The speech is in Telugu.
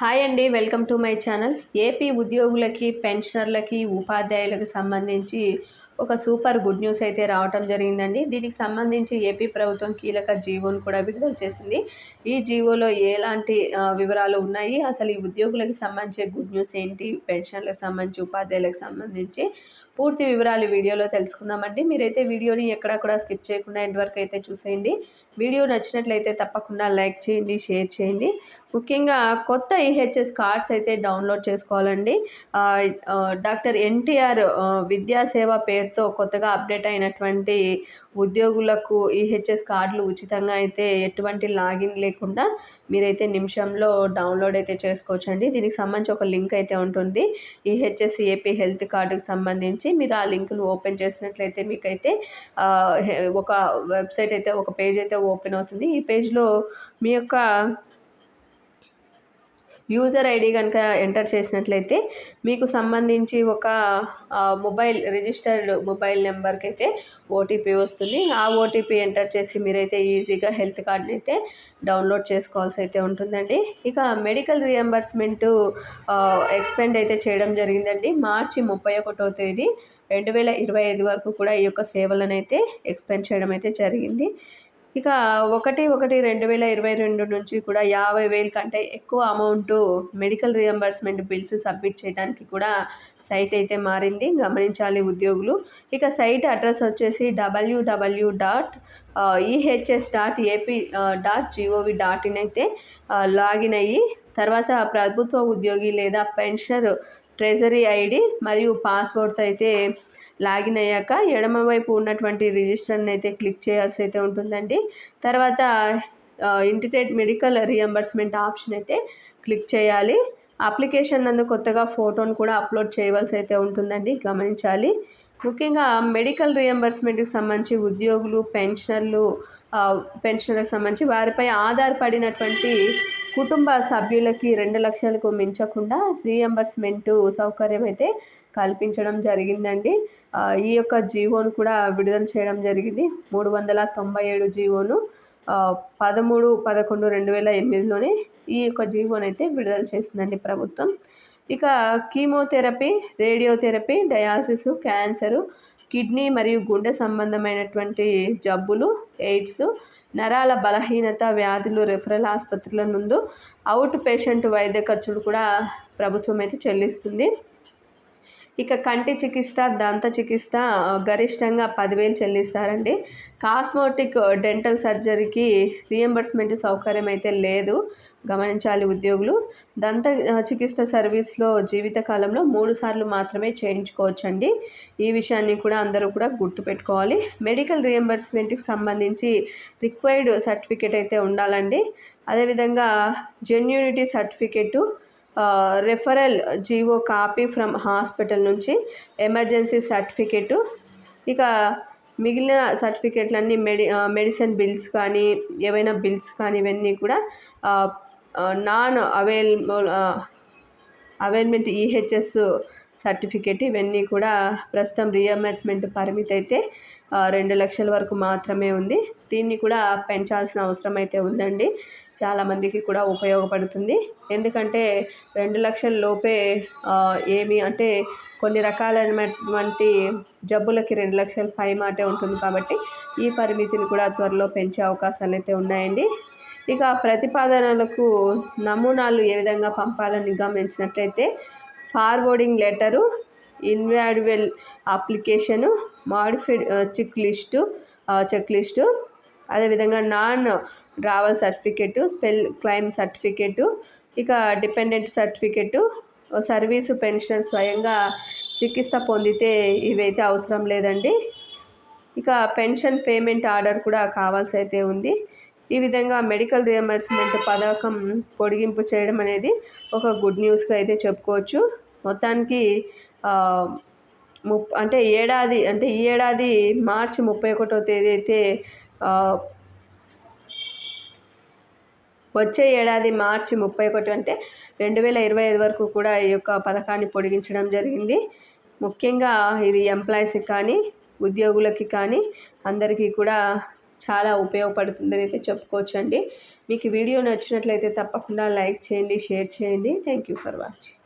హాయ్ అండి welcome to my channel. AP ఉద్యోగులకి పెన్షనర్లకి ఉపాధ్యాయులకు సంబంధించి ఒక సూపర్ గుడ్ న్యూస్ అయితే రావటం జరిగిందండి. దీనికి సంబంధించి ఏపీ ప్రభుత్వం కీలక జీవోను కూడా విడుదల చేసింది. ఈ జీవోలో ఎలాంటి వివరాలు ఉన్నాయి? అసలు ఈ ఉద్యోగులకు సంబంధించి గుడ్ న్యూస్ ఏంటి? పెన్షన్లకు సంబంధించి ఉపాధ్యాయులకు సంబంధించి పూర్తి వివరాలు వీడియోలో తెలుసుకుందామండి. మీరైతే వీడియోని ఎక్కడా కూడా స్కిప్ చేయకుండా ఎండ్ వరకు అయితే చూసేయండి. వీడియో నచ్చినట్లయితే తప్పకుండా లైక్ చేయండి షేర్ చేయండి. ముఖ్యంగా కొత్త ఈహెచ్ఎస్ కార్డ్స్ అయితే డౌన్లోడ్ చేసుకోవాలండి. డాక్టర్ ఎన్టీఆర్ విద్యాసేవ పేరు పేరుతో కొత్తగా అప్డేట్ అయినటువంటి ఉద్యోగులకు ఈహెచ్ఎస్ కార్డులు ఉచితంగా అయితే ఎటువంటి లాగిన్ లేకుండా మీరైతే నిమిషంలో డౌన్లోడ్ అయితే చేసుకోవచ్చండి. దీనికి సంబంధించి ఒక లింక్ అయితే ఉంటుంది. ఈహెచ్ఎస్ ఏపీ హెల్త్ కార్డుకి సంబంధించి మీరు ఆ లింక్ను ఓపెన్ చేసినట్లయితే మీకైతే ఒక వెబ్సైట్ అయితే ఒక పేజ్ అయితే ఓపెన్ అవుతుంది. ఈ పేజ్లో మీ యొక్క యూజర్ ఐడి కనుక ఎంటర్ చేసినట్లయితే మీకు సంబంధించి ఒక మొబైల్ రిజిస్టర్డ్ మొబైల్ నెంబర్కి అయితే ఓటీపీ వస్తుంది. ఆ ఓటీపీ ఎంటర్ చేసి మీరైతే ఈజీగా హెల్త్ కార్డ్ని అయితే డౌన్లోడ్ చేసుకోవాల్సి అయితే ఉంటుందండి. ఇక మెడికల్ రియంబర్స్మెంట్ ఎక్స్పెండ్ అయితే చేయడం జరిగిందండి. మార్చి ముప్పై ఒకటో తేదీ రెండు వేల ఇరవై ఐదు వరకు కూడా ఈ యొక్క సేవలను అయితే ఎక్స్పెండ్ చేయడం అయితే జరిగింది. ఇక ఒకటి ఒకటి రెండు వేల ఇరవై రెండు నుంచి కూడా యాభై వేల కంటే ఎక్కువ amount medical reimbursement bills submit చేయడానికి కూడా సైట్ అయితే మారింది. గమనించాలి ఉద్యోగులు. ఇక సైట్ అడ్రస్ వచ్చేసి WW dot EHS dot AP dot GOV dot in అయితే లాగిన్ అయ్యి తర్వాత ప్రభుత్వ ఉద్యోగి లేదా పెన్షనర్ ట్రెజరీ ఐడి మరియు పాస్వర్డ్తో అయితే లాగిన్ అయ్యాక ఎడమవైపు ఉన్నటువంటి రిజిస్టర్ని అయితే క్లిక్ చేయాల్సి అయితే ఉంటుందండి. తర్వాత ఇంటిటేట్ మెడికల్ రియంబర్స్మెంట్ ఆప్షన్ అయితే క్లిక్ చేయాలి. అప్లికేషన్ నందు కొత్తగా ఫోటోను కూడా అప్లోడ్ చేయవలసి అయితే ఉంటుందండి. గమనించాలి. ముఖ్యంగా మెడికల్ రియంబర్స్మెంట్కి సంబంధించి ఉద్యోగులు పెన్షనర్లు ఆ, పెన్షనర్లకు సంబంధించి వారిపై ఆధారపడినటువంటి కుటుంబ సభ్యులకి రెండు లక్షలకు మించకుండా రీఎంబర్స్మెంట్ సౌకర్యం అయితే కల్పించడం జరిగిందండి. ఈ యొక్క జీవోను కూడా విడుదల చేయడం జరిగింది. మూడు వందల తొంభై ఏడు జీవోను పదమూడు పదకొండు రెండు వేల ఎనిమిదిలోనే ఈ యొక్క జీవోను అయితే విడుదల చేసిందండి ప్రభుత్వం. ఇక chemotherapy radiotherapy dialysis cancer kidney మరియు గుండె సంబంధమైనటువంటి జబ్బులు ఎయిడ్స్ నరాల బలహీనత వ్యాధులు రెఫరల్ ఆసుపత్రుల ముందు అవుట్ పేషెంట్ వైద్య ఖర్చులు కూడా ప్రభుత్వం అయితే చెల్లిస్తుంది. ఇక కంటి చికిత్స దంత చికిత్స గరిష్టంగా పదివేలు చెల్లిస్తారండి. కాస్మోటిక్ డెంటల్ సర్జరీకి రియంబర్స్మెంట్ సౌకర్యం అయితే లేదు. గమనించాలి ఉద్యోగులు. దంత చికిత్స సర్వీస్లో జీవితకాలంలో మూడు సార్లు మాత్రమే చేయించుకోవచ్చండి. ఈ విషయాన్ని కూడా అందరూ కూడా గుర్తుపెట్టుకోవాలి. మెడికల్ రియంబర్స్మెంట్కి సంబంధించి రిక్వైర్డ్ సర్టిఫికేట్ అయితే ఉండాలండి. అదేవిధంగా genuinity certificate referral GO copy from hospital నుంచి ఎమర్జెన్సీ సర్టిఫికేటు ఇక మిగిలిన సర్టిఫికేట్లన్నీ మెడి మెడిసిన్ బిల్స్ కానీ ఏవైనా బిల్స్ కానీ ఇవన్నీ కూడా non available availment EHS certificate ఇవన్నీ కూడా ప్రస్తుతం రియంబర్స్మెంట్ పరిమితి అయితే రెండు లక్షల వరకు మాత్రమే ఉంది. దీన్ని కూడా పెంచాల్సిన అవసరం అయితే ఉందండి. చాలామందికి కూడా ఉపయోగపడుతుంది. ఎందుకంటే రెండు లక్షల లోపే ఏమి అంటే కొన్ని రకాలైనటువంటి జబ్బులకి రెండు లక్షల పై మాటే ఉంటుంది కాబట్టి ఈ పరిమితిని కూడా త్వరలో పెంచే అవకాశాలు అయితే ఉన్నాయండి. ఇక ప్రతిపాదనలకు నమూనాలు ఏ విధంగా పంపాలని గమనించినట్లయితే forwarding letter individual application modified check list check list. అదేవిధంగా non travel certificate spell claim certificate ఇక డిపెండెంట్ సర్టిఫికెట్ సర్వీసు పెన్షన్ స్వయంగా చికిత్స పొందితే ఇవైతే అవసరం లేదండి. ఇక పెన్షన్ పేమెంట్ ఆర్డర్ కూడా కావాల్సి అయితే ఉంది. ఈ విధంగా మెడికల్ రియంబర్స్మెంట్ పథకం పొడిగింపు చేయడం అనేది ఒక గుడ్ న్యూస్గా అయితే చెప్పుకోవచ్చు. మొత్తానికి ముప్ అంటే ఏడాది అంటే ఈ ఏడాది మార్చి ముప్పై ఒకటో తేదీ అయితే వచ్చే ఏడాది మార్చి ముప్పై ఒకటి అంటే రెండు వేల ఇరవై ఐదు వరకు కూడా ఈ యొక్క పథకాన్ని పొడిగించడం జరిగింది. ముఖ్యంగా ఇది ఎంప్లాయీస్కి కానీ ఉద్యోగులకి కానీ అందరికీ కూడా చాలా ఉపయోగపడుతుందని అయితే చెప్పుకోవచ్చండి. మీకు వీడియో నచ్చినట్లయితే తప్పకుండా లైక్ చేయండి షేర్ చేయండి. Thank you for watching